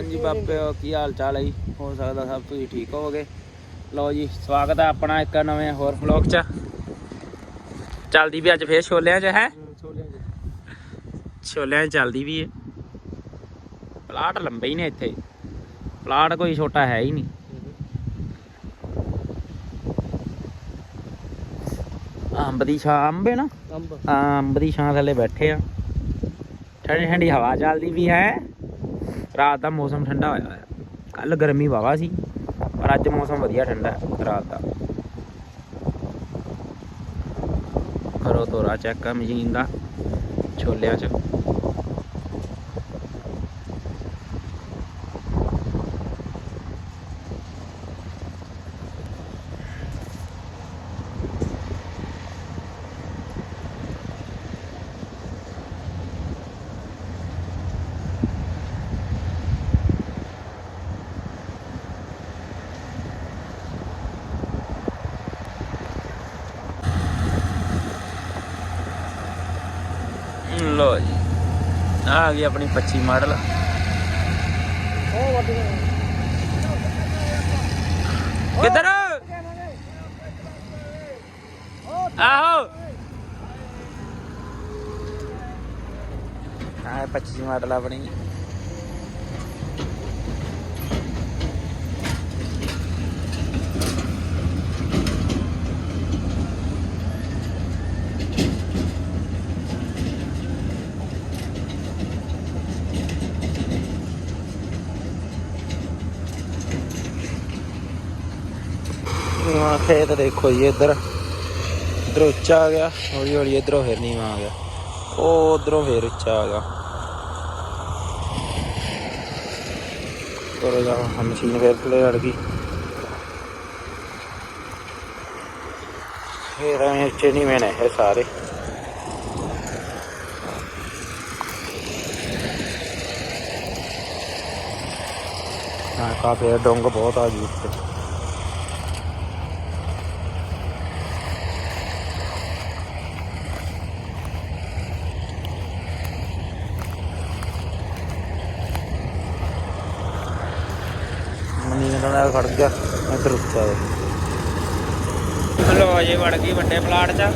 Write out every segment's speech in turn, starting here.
ਹਾਂਜੀ ਬਾਬੇ ਕੀ ਹਾਲ ਚਾਲ ਹੈ ਜੀ? ਹੋ ਸਕਦਾ ਸਭ ਤੁਸੀਂ ਠੀਕ ਹੋਵੋਗੇ। ਲਓ ਜੀ ਸਵਾਗਤ ਹੈ ਆਪਣਾ ਇੱਕ ਨਵੇਂ ਹੋਰ ਵਲੌਗ 'ਚ। ਚੱਲਦੀ ਵੀ ਅੱਜ ਫੇਰ ਛੋਲਿਆਂ 'ਚ ਹੈ? ਛੋਲਿਆਂ 'ਚ। ਚੱਲਦੀ ਵੀ ਹੈ ਪਲਾਟ ਲੰਬੇ ਹੀ ਨੇ ਇੱਥੇ। ਪਲਾਟ ਕੋਈ ਛੋਟਾ ਹੈ ਹੀ ਨਹੀਂ। ਅੰਬ ਦੀ ਛਾਂ ਅੰਬ ਹੈ ਨਾ? ਅੰਬ। ਹਾਂ, ਅੰਬ ਦੀ ਛਾਂ ਥੱਲੇ ਬੈਠੇ ਆ। ਠੰਡੀ ਠੰਡੀ ਹਵਾ ਚੱਲਦੀ ਵੀ ਹੈ। ਰਾਤ ਦਾ ਮੌਸਮ ਠੰਡਾ ਹੋਇਆ ਹੋਇਆ। ਕੱਲ ਗਰਮੀ ਵਾਵਾ ਸੀ, ਪਰ ਅੱਜ ਮੌਸਮ ਵਧੀਆ ਠੰਡਾ ਹੈ ਰਾਤ ਦਾ। ਕਰੋ ਤੋਰਾ ਚੈੱਕ ਆ ਮਸ਼ੀਨ ਦਾ, ਛੋਲਿਆਂ ਚ। ਆ ਗਈ ਆਪਣੀ 25 ਮਾਡਲ। ਕਿੱਧਰ? ਆਹੋ। ਆ 25 ਮਾਡਲ ਆਪਣੀ ਹਾਂ ਖੇਤ ਦੇਖੋ ਜੀ ਇੱਧਰ ਇੱਧਰ ਉੱਚਾ ਆ ਗਿਆ, ਹੌਲੀ ਹੌਲੀ ਇੱਧਰੋਂ ਫਿਰ ਨੀਵਾਂ ਆ ਗਿਆ। ਉਹ ਉਧਰੋਂ ਫਿਰ ਉੱਚਾ ਆ ਗਿਆ। ਤੋਰੇ ਜਾ ਮਸ਼ੀਨ ਫਿਰ ਥੱਲੇ ਅੜ ਗਈ। ਫੇਰ ਐ ਉੱਚੇ ਨਹੀਂ ਮੈਨੇ ਇਹ ਸਾਰੇ। ਹਾਂ, ਕਾਫੀ ਡੋਂਗ ਬਹੁਤ ਆ ਗਈ ਉੱਤੇ ਮਨੀ ਨਾਲ ਖੜ ਗਿਆ, ਇੱਧਰ ਉੱਚਾ ਹੈ। ਲੋ ਜੀ, ਵੜ ਗਈ ਵੱਡੇ ਪਲਾਟ 'ਚ।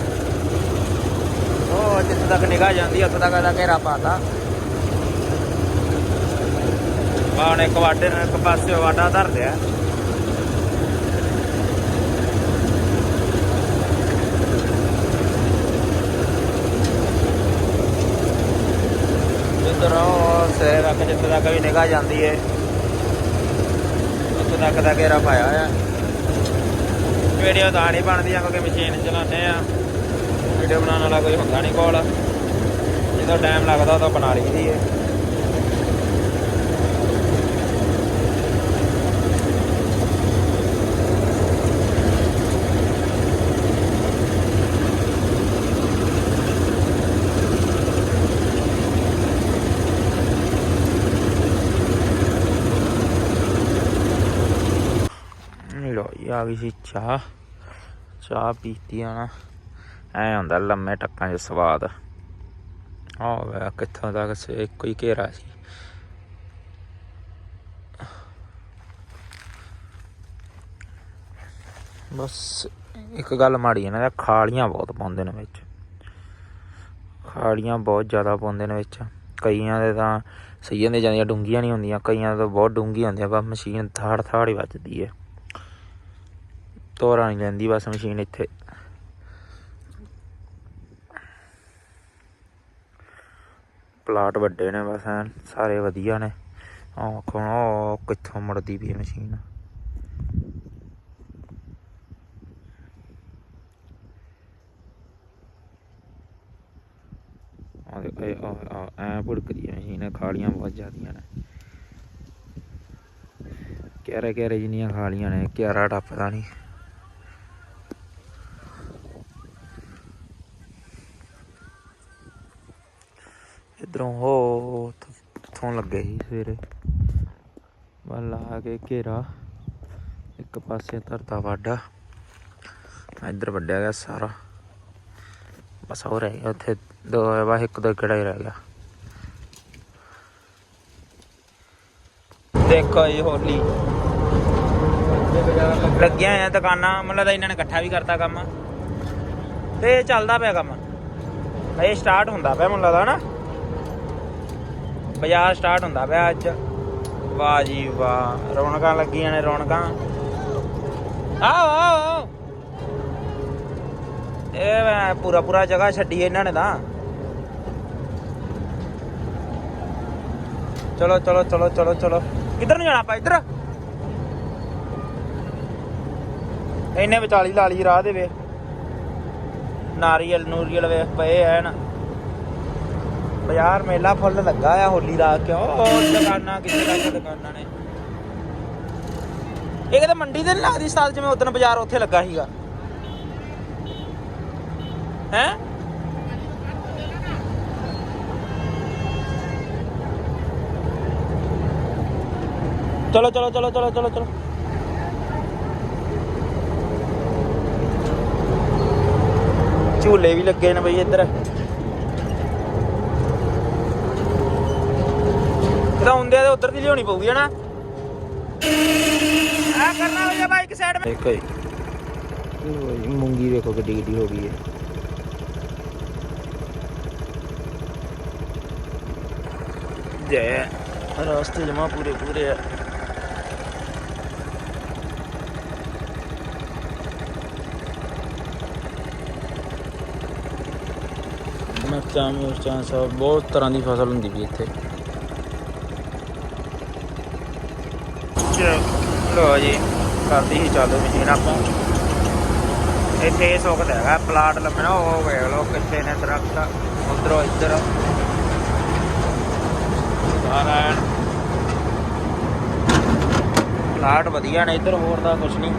ਉਹ ਜਿੱਥੇ ਤੱਕ ਨਿਗਾਹ ਜਾਂਦੀ, ਉੱਥੇ ਤੱਕ ਇਹਦਾ ਘੇਰਾ ਪਾਤਾ ਬਾਣ ਇੱਕ ਵਾਡੇ ਨੂੰ ਇੱਕ ਪਾਸੇ ਵਾਡਾ ਧਰ ਲਿਆ। ਜਿੱਧਰ ਉਹ ਸੇ ਰੱਖ ਜਿੱਥੇ ਤੱਕ ਵੀ ਨਿਗਾਹ ਜਾਂਦੀ ਏ। ਉੱਥੇ ਤੱਕ ਦਾ ਘੇਰਾ ਪਾਇਆ ਹੋਇਆ। ਵੀਡੀਓ ਤਾਂ ਨਹੀਂ ਬਣਦੀ ਕਿਉਂਕਿ ਮਸ਼ੀਨ ਚਲਾਉਂਦੇ ਆ। ਵੀਡੀਓ ਬਣਾਉਣ ਵਾਲਾ ਕੋਈ ਹੁੰਦਾ ਨਹੀਂ ਕੋਲ। ਜਦੋਂ ਟਾਈਮ ਲੱਗਦਾ ਉਦੋਂ ਬਣਾ ਲਈਦੀ ਏ ਲੋ ਜੀ ਆ ਗਈ ਸੀ ਚਾਹ ਚਾਹ ਪੀਤੀ ਆ ਨਾ। ਐ ਹੁੰਦਾ ਲੰਮੇ ਟੱਕਾਂ 'ਚ ਸਵਾਦ। ਆ ਵੇ, ਕਿੱਥੋਂ ਤੱਕ ਸੇ, ਇੱਕੋ ਹੀ ਘੇਰਾ ਸੀ। ਬਸ ਇੱਕ ਗੱਲ ਮਾੜੀ ਹੈ ਨਾ ਖਾਲੀਆਂ ਬਹੁਤ ਪਾਉਂਦੇ ਨੇ ਵਿੱਚ। ਖਾਲੀਆਂ ਬਹੁਤ ਜ਼ਿਆਦਾ ਪਾਉਂਦੇ ਨੇ ਵਿੱਚ। ਕਈਆਂ ਦੇ ਤਾਂ ਸਹੀਆਂ ਦੇ ਜਾਂਦੀਆਂ ਡੂੰਗੀਆਂ ਨਹੀਂ ਹੁੰਦੀਆਂ, ਕਈਆਂ ਦੇ ਤਾਂ ਬਹੁਤ ਡੂੰਗੀ ਹੁੰਦੀਆਂ ਬਸ ਮਸ਼ੀਨ ਥਾੜ ਥਾੜ ਹੀ ਵੱਜਦੀ ਹੈ ਤੋਰਾ ਨਹੀਂ ਲੈਂਦੀ, ਬਸ ਮਸ਼ੀਨ ਇੱਥੇ। ਪਲਾਟ ਵੱਡੇ ਨੇ ਬਸ, ਐਨ ਸਾਰੇ ਵਧੀਆ ਨੇ। ਆਹ ਕੋਣ ਉਹ ਕਿੱਥੋਂ ਮੁੜਦੀ ਵੀ ਮਸ਼ੀਨ। ਆ ਐ ਭੁੜਕਦੀ ਹੈ ਮਸ਼ੀਨ, ਖਾਲੀਆਂ ਬਹੁਤ ਜ਼ਿਆਦੀਆਂ ਨੇ। ਕਿਆਰੇ ਕਿਆਰੇ ਜਿੰਨੀਆਂ ਖਾਲੀਆਂ ਨੇ, ਕਿਆਰਾ ਟੱਪਦਾ ਨਹੀਂ ਇਧਰੋਂ, ਹੋ, ਉੱਥੋਂ ਲੱਗੇ ਸੀ ਸਵੇਰੇ। ਵੱਲ ਆ ਕੇ ਘੇਰਾ, ਇੱਕ ਪਾਸੇ ਧਰਤਾ ਵਾਡਾ। ਇੱਧਰ ਵੱਡਿਆ ਗਿਆ ਸਾਰਾ। ਬਸ ਹੋ ਗਿਆ ਉੱਥੇ, ਦੋ ਵਾ ਇੱਕ ਦੋ ਕਿਹੜਾ ਹੀ ਰਹਿ ਗਿਆ। ਦੇਖੋ ਜੀ ਹੋਲੀ। ਲੱਗਿਆ ਆ ਦੁਕਾਨਾਂ ਮਤਲਬ ਇਹਨਾਂ ਨੇ ਇਕੱਠਾ ਵੀ ਕਰਤਾ ਕੰਮ। ਤੇ ਚੱਲਦਾ ਪਿਆ ਕੰਮ। ਇਹ ਸਟਾਰਟ ਹੁੰਦਾ ਪਿਆ ਮੈਨੂੰ ਲੱਗਦਾ ਨਾ ਬਾਜ਼ਾਰ ਸਟਾਰਟ ਹੁੰਦਾ ਪਿਆ ਅੱਜ। ਵਾਹ ਜੀ ਵਾਹ, ਰੌਣਕਾਂ ਲੱਗੀਆਂ ਨੇ ਰੌਣਕਾਂ। ਆਓ ਆਓ ਇਹ ਮੈਂ ਪੂਰਾ ਪੂਰਾ ਜਗ੍ਹਾ ਛੱਡੀ ਇਹਨਾਂ ਨੇ ਤਾਂ। ਚਲੋ ਚਲੋ ਚਲੋ ਚਲੋ ਚਲੋ। ਕਿੱਧਰ ਨੂੰ ਜਾਣਾ ਆਪਾਂ, ਇੱਧਰ? ਇਹਨੇ ਵਿਚਾਲੀ ਲਾ ਲਈ ਰਾਹ ਦੇ ਵੇ ਨਾਰੀਅਲ ਨੂਰੀਅਲ ਵੇਖ ਪਏ ਐਨ। ਬਾਜ਼ਾਰ ਮੇਲਾ ਫੁੱਲ ਲੱਗਾ ਆ ਹੋਲੀ ਦਾ ਕਿਉਂ ਦੁਕਾਨਾਂ ਕਿੱਥੇ ਲੱਗ, ਦੁਕਾਨਾਂ ਨੇ। ਇਹ ਕਿਤੇ ਮੰਡੀ ਤੇ ਨੀ ਲੱਗਦੀ ਸਾਲ ਜਿਵੇਂ ਉਦੋਂ ਬਾਜ਼ਾਰ ਉੱਥੇ ਲੱਗਾ ਸੀਗਾ? ਹੈ? ਚਲੋ ਚਲੋ ਚਲੋ ਚਲੋ ਚਲੋ ਚਲੋ। ਝੂਲੇ ਵੀ ਲੱਗੇ ਨੇ ਬਈ ਇੱਧਰ ਇਹਦਾ ਹੁੰਦੇ ਤੇ ਉਧਰ ਦੀ ਲਿਆਉਣੀ ਪਊਗੀ ਹਨਾ? ਆ ਕਰਨਾ ਹੋਇਆ ਬਾਈਕ ਸਾਈਡ ਮੇ। ਦੇਖੋ ਜੀ। ਮੂੰਗੀ ਵੇਖੋ ਕਿੱਡੀ ਕਿੱਡੀ ਹੋ ਗਈ ਹੈ ਜੈ। ਰਸਤੇ ਜਮਾ ਪੂਰੇ ਪੂਰੇ ਆ। ਮਿਰਚਾਂ ਮਿਰਚਾਂ ਸਭ ਬਹੁਤ ਤਰ੍ਹਾਂ ਦੀ ਫਸਲ ਹੁੰਦੀ ਵੀ ਇੱਥੇ। ਲੋ ਜੀ, ਕਰਦੀ ਹੀ ਚਾਲੂ ਮਸ਼ੀਨ ਆਪਾਂ। ਇੱਥੇ ਸੁੱਕਦਾ ਹੈਗਾ, ਪਲਾਟ ਲੰਮਣਾ, ਉਹ ਵੇਖ ਲਓ ਕਿੱਥੇ ਨੇ ਦਰਖਤ, ਉਧਰੋਂ ਇੱਧਰ। ਸਾਰਾ ਪਲਾਟ ਵਧੀਆ ਨੇ, ਇੱਧਰ ਹੋਰ ਦਾ ਕੁਝ ਨਹੀਂ।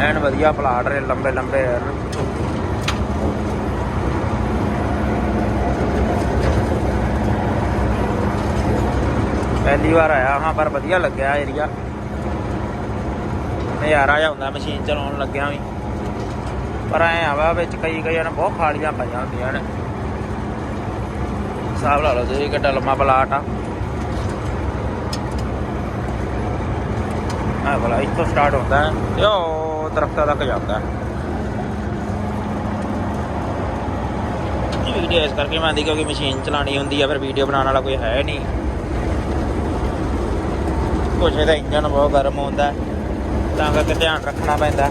ਐਨ ਵਧੀਆ ਪਲਾਟ ਨੇ ਲੰਬੇ ਲੰਬੇ ਪਹਿਲੀ ਵਾਰ ਆਇਆ ਹਾਂ, ਪਰ ਵਧੀਆ ਲੱਗਿਆ ਏਰੀਆ ਨਜ਼ਾਰਾ ਜਿਹਾ ਹੁੰਦਾ ਮਸ਼ੀਨ ਚਲਾਉਣ ਲੱਗਿਆ ਵੀ। ਪਰ ਐ ਆਵਾ ਵਿੱਚ ਕਈ ਕਈਆਂ ਨੇ ਬਹੁਤ ਖਾਲੀਆਂ ਪਈਆਂ ਹੁੰਦੀਆਂ ਨੇ। ਹਿਸਾਬ ਲਾ ਲਓ, ਤੁਸੀਂ ਕਿੱਡਾ ਲੰਮਾ ਪਲਾਟ ਆ। ਆ ਬਲਾ ਇੱਥੋਂ ਸਟਾਰਟ ਹੁੰਦਾ ਹੈ ਤੇ ਉਹ ਦਰਖਤਾਂ ਤੱਕ ਜਾਂਦਾ ਹੈ। ਇਹ ਵੀਡੀਓ ਇਸ ਕਰਕੇ ਮੈਂ ਆਂਦੀ ਕਿਉਂਕਿ ਮਸ਼ੀਨ ਚਲਾਣੀ ਹੁੰਦੀ ਆ, ਫਿਰ ਵੀਡੀਓ ਬਣਾਉਣ ਵਾਲਾ ਕੋਈ ਹੈ ਨਹੀਂ। ਕੁਛ ਇਹਦਾ ਇੰਜਨ ਬਹੁਤ ਗਰਮ ਹੁੰਦਾ ਤਾਂ ਕਰਕੇ ਧਿਆਨ ਰੱਖਣਾ ਪੈਂਦਾ।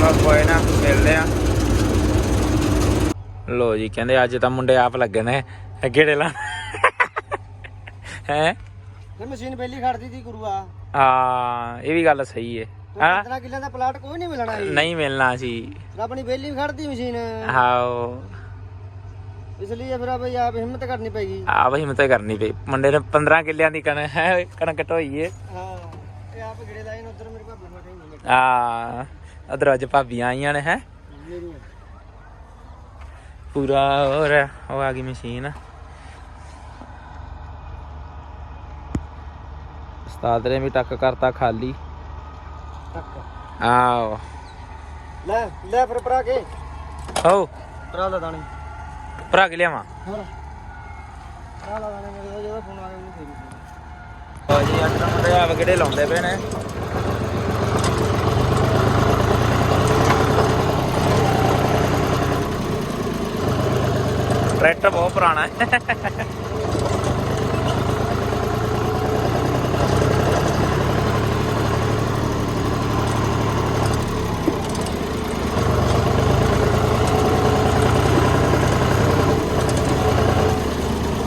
ਲੋ ਕੋਈ ਨਾ ਮਿਲਦੇ ਆ ਲੋ ਜੀ ਕਹਿੰਦੇ ਅੱਜ ਤਾਂ ਮੁੰਡੇ ਆਪ ਲੱਗੇ ਨੇ ਗੇੜੇ ਲਾ ਹੈ? ਫਿਰ ਮਸ਼ੀਨ ਪਹਿਲੀ ਖੜਦੀ ਸੀ ਗੁਰੂਆ ਹਾਂ ਇਹ ਵੀ ਗੱਲ ਸਹੀ ਹੈ। ਹਾਂ? 15 ਕਿੱਲਿਆਂ ਦਾ ਪਲਾਟ ਕੋਈ ਨਹੀਂ ਮਿਲਣਾ ਨਹੀਂ ਮਿਲਣਾ ਸੀ ਰੱਬ ਨੇ ਪਹਿਲੀ ਖੜਦੀ ਮਸ਼ੀਨ। ਹਾਓ ਇਸ ਲਈ ਫਿਰ ਬਈ ਆਪ ਹਿੰਮਤ ਕਰਨੀ ਪੈਗੀ ਆ ਬਈ ਹਿੰਮਤ ਕਰਨੀ ਪਈ। ਮੁੰਡੇ ਨੇ 15 ਕਿੱਲਿਆਂ ਦੀ ਕਣਕ ਹੈ ਕਣਕ ਢੋਈ ਏ ਹਾਂ ਇਹ ਆਪ ਗੇੜੇ ਲਾਏ ਨੇ ਉਧਰ ਮੇਰੇ ਭਾਬੀ ਬੈਠੇ ਨੇ ਆ। ਅਦਰ ਅੱਜ ਭਾਬੀਆਂ ਆਈਆਂ ਨੇ ਹੈ। ਪੂਰਾ ਹੋਰ ਉਹ ਆ ਗਈ ਮਸ਼ੀਨ। ਉਸਤਾਦ ਨੇ ਵੀ ਟੱਕ ਕਰਤਾ ਖਾਲੀ। ਟੱਕ। ਆਓ ਲੈ ਲੈ ਫਿਰ ਭਰਾ ਕੇ। ਹੋ। ਭਰਾ ਦਾ ਦਾਣੇ। ਭਰਾ ਕੇ ਲਿਆਵਾਂ ਹੋਰ ਭਰਾ ਦਾ ਦਾਣੇ ਮੇਰੇ ਜਦੋਂ ਫੋਨ ਆ ਗਿਆ ਉਹਨੂੰ ਫੇਰੀ ਹੋ ਜੀ ਅੱਜ ਤਾਂ ਮੁੰਡੇ ਆ ਕਿਹੜੇ ਲਾਉਂਦੇ ਪਏ ਨੇ ਟਰੈਕਟਰ ਬਹੁਤ ਪੁਰਾਣਾ ਹੈ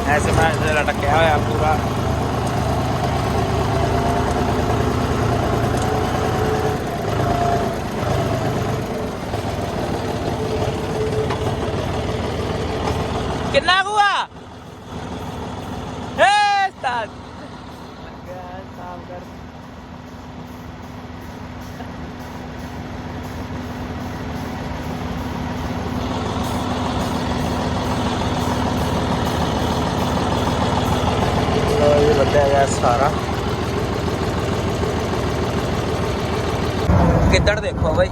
ਐਸੇ ਮੈਂ ਜਿਹੜਾ ਲਟਕਿਆ ਹੋਇਆ ਪੂਰਾ ਕਿੰਨਾ ਕੁਆ ਏ ਸਤਾਦ ਕੰਮ ਕਰ ਲੋ ਇਹ ਲੱਦਿਆ ਗਿਆ ਸਾਰਾ ਕਿੱਦਾਂ ਗਿੱਦੜ ਦੇਖੋ ਬਾਈ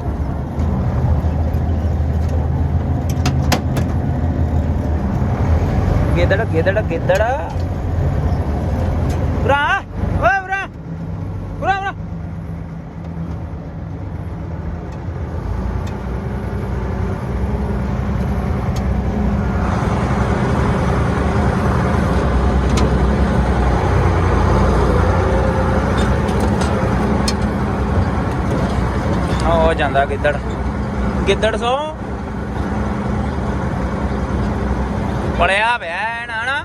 ਗਿੱਦੜ ਗਿੱਦੜ। ਭਰਾ ਓਏ ਉਰਾ ਉਰਾ ਉਰਾ ਹੋ ਜਾਂਦਾ ਗਿੱਦੜ। ਗਿੱਦੜ ਸੋ। ਪੜਿਆ ਪਿਆ ਨਾ ਨਾ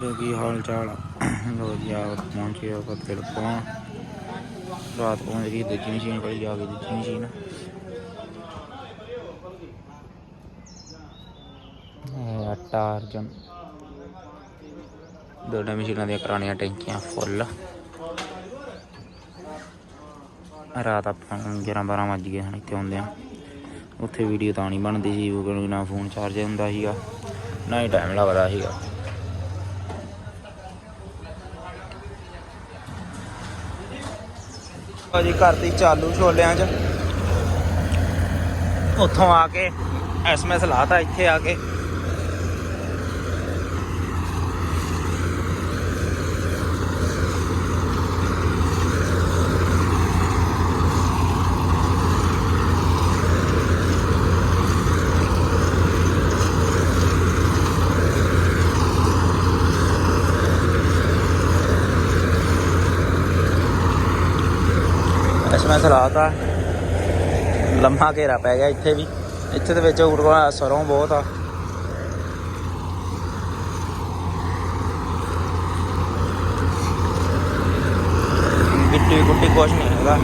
ਜੋ ਕੀ ਹਾਲ ਚਾਲ ਲੋ ਜੀ ਆ ਪਹੁੰਚੇ ਆ ਫਤਿਲ ਤੋਂ ਰਾਤ ਪਹੁੰਚ ਗਈ ਦੂਜੀ ਮਸ਼ੀਨ ਕੋਲ ਜਾ ਕੇ ਦੂਜੀ ਮਸ਼ੀਨ ਇਹ ਆਟਾ ਅਰਜਨ ਦੋਨਾਂ ਮਸ਼ੀਨਾਂ ਦੀਆਂ ਕਰਾਣੀਆਂ ਟੈਂਕੀਆਂ ਫੁੱਲ। ਰਾਤ ਆਪਾਂ ਨੂੰ 11 12 ਵੱਜ ਗਏ ਹਨ ਇੱਥੇ ਆਉਂਦੇ ਆ ਉੱਥੇ ਵੀਡੀਓ ਤਾਂ ਨਹੀਂ ਬਣਦੀ ਸੀ ਕਿਉਂਕਿ ਨਾ ਫੋਨ ਚਾਰਜ ਹੁੰਦਾ ਸੀਗਾ। ਨਾ ਹੀ ਟਾਈਮ ਲੱਗਦਾ ਸੀਗਾ। ਭਾਜੀ ਕਰਤੀ ਚਾਲੂ ਛੋਲਿਆਂ 'ਚ। ਉੱਥੋਂ ਆ ਕੇ ਐਸਐਮਐਸ ਲਾਤਾ ਇੱਥੇ ਆ ਕੇ। ਐਸਐਮਐਸ ਲਾਤਾ ਲੰਮਾ ਘੇਰਾ ਪੈ ਗਿਆ ਇੱਥੇ ਵੀ। ਇੱਥੇ ਦੇ ਵਿੱਚ ਉਰਵਾ ਸਰੋਂ ਬਹੁਤ ਆ। ਗਿੱਟੀ ਗੁੱਟੀ ਕੁਛ ਨਹੀਂ ਹੈਗਾ।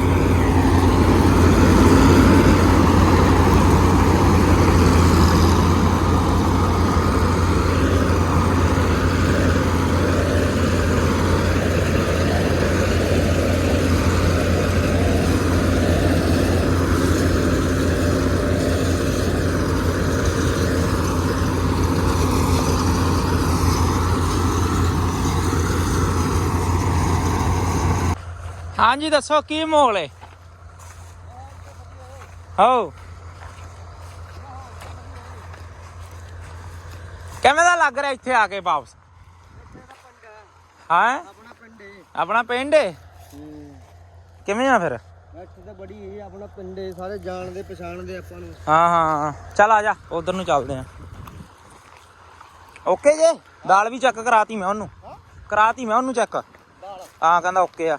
ਹਾਂਜੀ ਦੱਸੋ ਕੀ ਮੋਲ ਹੈ? ਹੋ। ਕਿਵੇਂ ਦਾ ਲੱਗ ਰਿਹਾ ਇੱਥੇ ਆ ਕੇ ਵਾਪਸ? ਹਾਂ? ਆਪਣਾ ਪਿੰਡ ਏ ਆਪਣਾ ਪਿੰਡ ਹੈ? ਕਿਵੇਂ ਆ ਫਿਰ? ਇੱਥੇ ਤਾਂ ਬੜੀ ਇਹ ਆਪਣਾ ਪਿੰਡ ਏ ਸਾਰੇ ਜਾਣਦੇ ਪਛਾਣਦੇ ਆਪਾਂ ਨੂੰ ਹਾਂ ਹਾਂ। ਚੱਲ ਆ ਜਾ ਉਧਰ ਨੂੰ ਚੱਲਦੇ ਆ ਓਕੇ ਜੇ? ਦਾਲ ਵੀ ਚੈੱਕ ਕਰਾਤੀ ਮੈਂ ਉਹਨੂੰ। ਕਰਾਤੀ ਮੈਂ ਉਹਨੂੰ ਚੈੱਕ ਹਾਂ ਕਹਿੰਦਾ ਓਕੇ ਆ।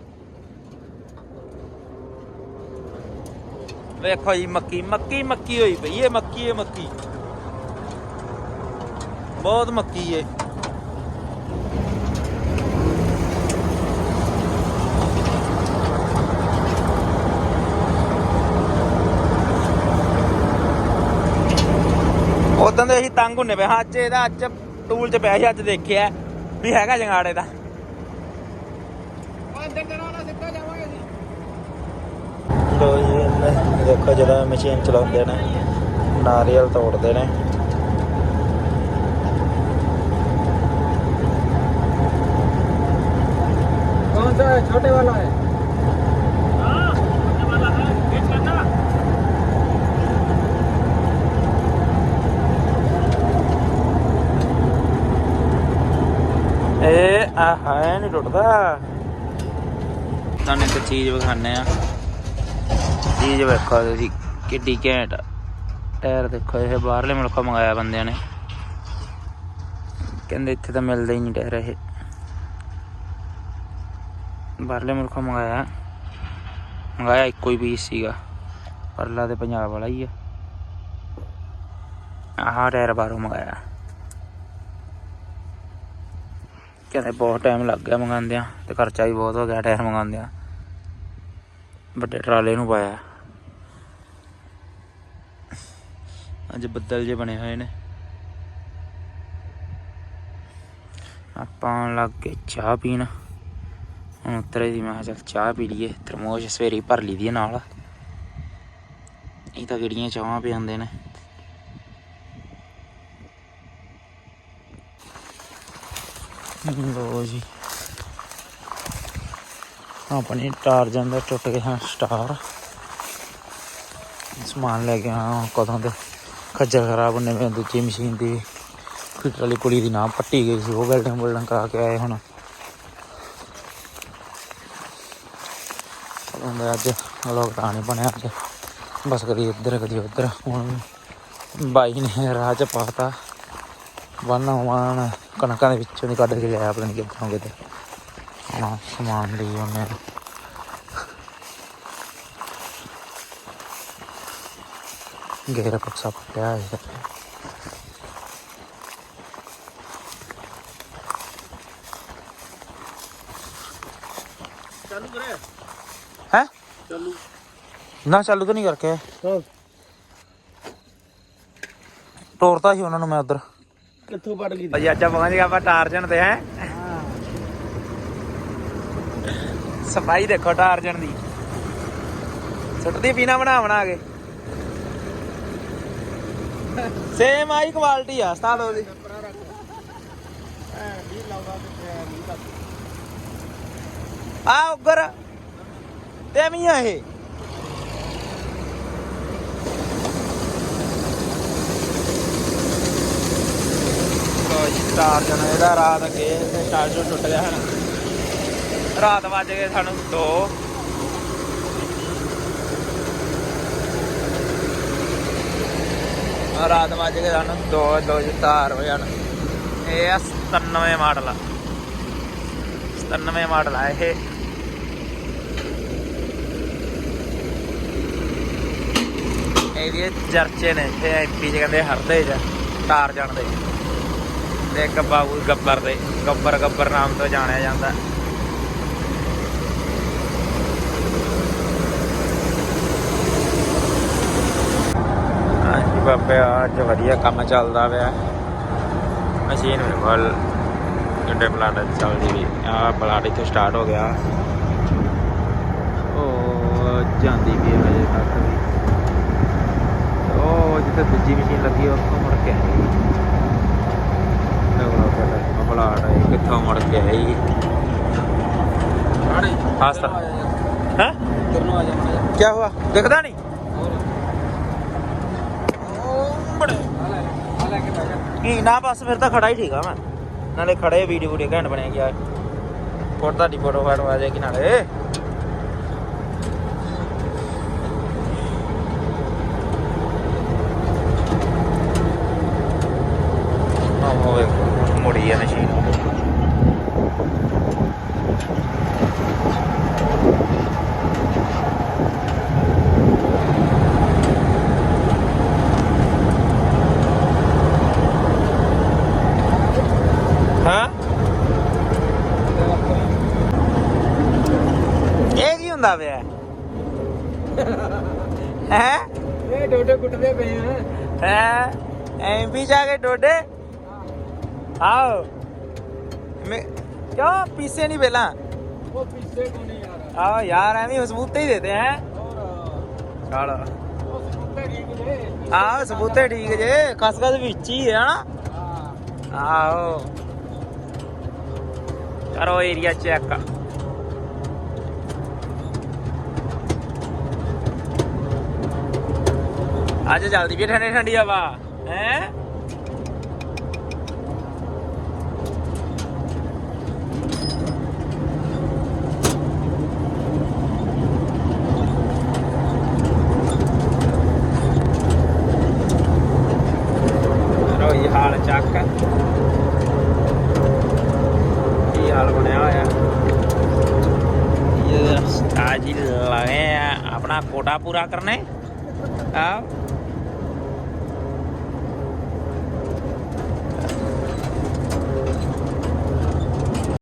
ਵੇਖੋ ਜੀ ਮੱਕੀ ਮੱਕੀ ਮੱਕੀ ਹੋਈ ਪਈ ਇਹ ਮੱਕੀ ਇਹ ਮੱਕੀ। ਬਹੁਤ ਮੱਕੀ ਏ। ਉਦੋਂ ਦੇ ਅਸੀਂ ਤੰਗ ਹੁੰਨੇ ਪਏ ਹਾਂ ਅੱਜ ਇਹਦਾ ਅੱਜ ਟੂਲ 'ਚ ਪਿਆ ਸੀ ਅੱਜ ਦੇਖਿਆ ਵੀ ਹੈਗਾ ਜੰਗਾੜ ਇਹਦਾ। ਪੰਜ ਦਿਨ ਨਾਲ ਸਿੱਧਾ ਜਾਵਾਂਗੇ ਜੀ ਲੋ ਜੀ। ਇਹਨੇ ਦੇਖੋ ਜਿਹੜਾ ਮਸ਼ੀਨ ਚਲਾਉਂਦੇ ਨੇ ਨਾਰੀਅਲ ਤੋੜਦੇ ਨੇ कौन सा है छोटे वाला है ਇਹ ਆ ਹੈ ਨਹੀਂ ਟੁੱਟਦਾ ਤੁਹਾਨੂੰ ਇੱਕ ਚੀਜ਼ ਵਿਖਾਣੇ ਆ ਚੀਜ਼ ਵੇਖੋ ਤੁਸੀਂ, ਕਿੱਡੀ ਘੈਂਟ ਟਾਇਰ ਦੇਖੋ, ਇਹ ਬਾਹਰਲੇ ਮੁਲਕੋਂ ਮੰਗਾਇਆ ਬੰਦਿਆਂ ਨੇ। ਕਹਿੰਦੇ ਇੱਥੇ ਤਾਂ ਮਿਲਦੇ ਹੀ ਨਹੀਂ ਟਾਇਰ ਇਹ। ਬਾਹਰਲੇ ਮੁਲਕੋਂ ਮੰਗਾਇਆ। ਮੰਗਾਇਆ ਇੱਕੋ ਹੀ ਪੀਸ ਸੀਗਾ। ਪਰਲਾ ਤੇ ਪੰਜਾਬ ਵਾਲਾ ਹੀ ਆ। ਆਹ ਟਾਇਰ ਬਾਹਰੋਂ ਮੰਗਾਇਆ। ਕਹਿੰਦੇ ਬਹੁਤ ਟਾਈਮ ਲੱਗ ਗਿਆ ਮੰਗਾਉਂਦਿਆਂ ਤੇ ਖਰਚਾ ਵੀ ਬਹੁਤ ਹੋ ਗਿਆ ਟਾਇਰ ਮੰਗਾਉਂਦਿਆਂ। ਵੱਡੇ ਟਰਾਲੇ ਨੂੰ ਪਾਇਆ। ਅੱਜ ਬੱਦਲ ਜੇ ਬਣੇ ਹੋਏ ਨੇ। ਆਪਾਂ ਲੱਗ ਗਏ ਚਾਹ ਪੀਣ। ਹੁਣ ਉਤਰੇ ਦੀ ਮੈਂ ਕਿਹਾ ਚੱਲ ਚਾਹ ਪੀ ਲਈਏ, ਤਰਮੋਸ਼ ਸਵੇਰੇ ਭਰ ਲਈ ਦੀ ਨਾਲ। ਇਹ ਤਾਂ ਕਿਹੜੀਆਂ ਚਾਹਾਂ ਪਿਆਉਂਦੇ ਨੇ। ਲੋ ਜੀ। ਆਪਣੇ ਟਾਰਜਨ ਦਾ ਟੁੱਟ ਗਿਆ ਸਟਾਰ। ਸਮਾਨ ਲੈ ਕੇ ਆਇਆ ਕਦੋਂ ਦੇ। ਖੱਜਲ ਖਰਾਬ ਹੁੰਨੇ ਮੈਂ ਦੂਜੀ ਮਸ਼ੀਨ ਦੀ ਫਿੱਟ ਵਾਲੀ ਕੁੜੀ ਦੀ ਨਾ ਪੱਟੀ ਗਈ ਸੀ, ਉਹ ਵੈਲਡਿੰਗ ਬੁਲਡਿੰਗ ਕਰਾ ਕੇ ਆਏ ਹੁਣ। ਉਹਦਾ ਅੱਜ ਲੋਕ ਤਾਂ ਨਹੀਂ ਬਣਿਆ ਅੱਜ। ਬਸ ਕਦੀ ਇੱਧਰ ਕਦੀ ਉੱਧਰ। ਹੁਣ ਬਾਈ ਨੇ ਰਾਹ ਚ ਪਾਤਾ। ਵਨ ਵਾਨ, ਕਣਕਾਂ ਦੇ ਵਿੱਚੋਂ ਦੀ ਕੱਢ ਕੇ ਲਿਆਇਆ, ਪਤਾ ਨਹੀਂ ਕਿੱਥੋਂ ਕਿਤੇ। ਹਾਂ, ਸਮਾਨ ਲਈ ਉਹਨੇ। ਹੈ। ਚਾਲੂ ਕਰੇ ਹੈ? ਚਾਲੂ। ਨਾ ਚਾਲੂ ਤਾਂ ਨਹੀਂ ਕਰਕੇ। ਹਾਂ। ਤੋਰਤਾ ਸੀ ਉਹਨਾਂ ਨੂੰ ਮੈਂ ਉਧਰ। ਕਿੱਥੋਂ ਪੜ ਗਈ? ਭਾਈ ਅੱਜ ਪਹੁੰਚ ਗਿਆ ਆਪਾਂ ਟਾਰਜਨ ਤੇ ਹੈ ਹਾਂ। ਸਫ਼ਾਈ ਦੇਖੋ ਟਾਰਜਨ ਦੀ। ਸੁੱਟਦੀ ਪੀਣਾ ਬਣਾ ਬਣਾ ਕੇ। ਸੇਮ ਆਈ ਕੁਆਲਿਟੀ ਆ ਸਤਾਲ ਉਹਦੀ ਤੇ ਐ ਨਹੀਂ ਆ ਉੱਗਰ ਤੇ ਵੀ ਆ ਇਹ। ਕੋਈ ਟਾਰਜਨ ਇਹਦਾ ਰਾਤ ਅੱਗੇ ਤੇ ਟਾਰਜਨ ਟੁੱਟ ਗਿਆ ਹਨ। ਰਾਤ ਵੱਜ ਗਏ ਸਾਨੂੰ 2 ਰਾਤ ਵੱਜ ਗਏ ਸਾਨੂੰ 2 2 4 ਵਜੇ ਹਨ ਇਹ ਆ 97 ਮਾਡਲ ਆ। 97 ਮਾਡਲ ਆ ਇਹ। ਇਹਦੇ ਚਰਚੇ ਨੇ, ਇੱਥੇ ਐਮਪੀ ਚ ਕਹਿੰਦੇ ਹਰਦੇ ਚ, ਤਾਰ ਜਾਣ ਦੇ ਤੇ ਇੱਕ ਬਾਬੂ ਗੱਬਰ ਦੇ ਗੱਬਰ ਗੱਬਰ ਨਾਮ ਤੋਂ ਜਾਣਿਆ ਜਾਂਦਾ। ਬਾਬੇ ਅੱਜ ਵਧੀਆ ਕੰਮ ਚੱਲਦਾ ਪਿਆ। ਮਸ਼ੀਨ ਬਿਲਕੁਲ ਗੱਡੇ ਪਲਾਟ ਚੱਲਦੀ ਵੀ ਆ ਪਲਾਟ ਇੱਥੋਂ ਸਟਾਰਟ ਹੋ ਗਿਆ। ਉਹ ਜਾਂਦੀ ਵੀ ਹੈ ਹਜੇ ਤੱਕ ਵੀ। ਉਹ ਜਿੱਥੇ ਦੂਜੀ ਮਸ਼ੀਨ ਲੱਗੀ ਉੱਥੋਂ ਮੁੜ ਕੇ ਆਈ। ਡਬਲਾ ਪਲਾਟ ਹੈ ਕਿੱਥੋਂ ਮੁੜ ਕੇ ਆਈ? ਆੜੇ ਹਾਸਤਾ ਹੈ। ਕੀ ਹੁਆ ਦਿਖਦਾ ਨਹੀਂ ਹੋਰ ਉਹ ਬੜੇ ਆ ਲੈ ਆ ਲੈ ਕੀ ਨਾ ਬਸ ਫਿਰ ਤਾਂ ਖੜਾ ਹੀ ਠੀਕ ਆ ਮੈਂ। ਨਾਲੇ ਖੜੇ ਵੀਡੀਓ ਵੀਡੀਓ ਘੈਂਟ ਬਣਿਆ ਗਿਆ ਫੋਟੋ ਤੁਹਾਡੀ ਫੋਟੋ ਫਾਟੋ ਆ ਜਾਏਗੀ ਨਾਲੇ ਆਹ ਹੋਵੇ ਮੁੜੀ ਆ ਮਸ਼ੀਨ ਹਾਂ? ਇਹ ਕੀ ਹੁੰਦਾ ਪਿਆ? ਹੈ? ਇਹ ਡੋਡੇ ਕੁੱਟਦੇ ਪਏ ਆ। ਹੈ? ਐਮਪੀ ਜਾ ਕੇ ਡੋਡੇ? ਆਓ। ਮੈਂ ਕਿਉਂ ਪੀਸੇ ਨਹੀਂ ਪਹਿਲਾਂ? ਉਹ ਪਿੱਛੇ ਕੋ ਨਹੀਂ ਯਾਰ। ਆਓ ਯਾਰ ਐਵੇਂ ਸਬੂਤੇ ਹੀ ਦੇਤੇ ਹੈ? ਚਲ। ਆਹ ਸਬੂਤੇ ਠੀਕ ਜੇ। ਖਸ ਖਸ ਵਿੱਚ ਹੀ ਹੈ ਨਾ ਹਾਂ। ਆਓ। ਕਰੋ ਏਰੀਆ ਚੈੱਕ ਅੱਜ ਜਲਦੀ ਵੀ ਠੰਡੀ ਠੰਡੀ ਹਵਾ ਹੈ ਕੀ ਹਾਲ ਚੱਕ ਕੀ ਹਾਲ ਬਣਿਆ ਹੋਇਆ ਇਹ ਸਟਾਜੀ ਲਗੇ ਆ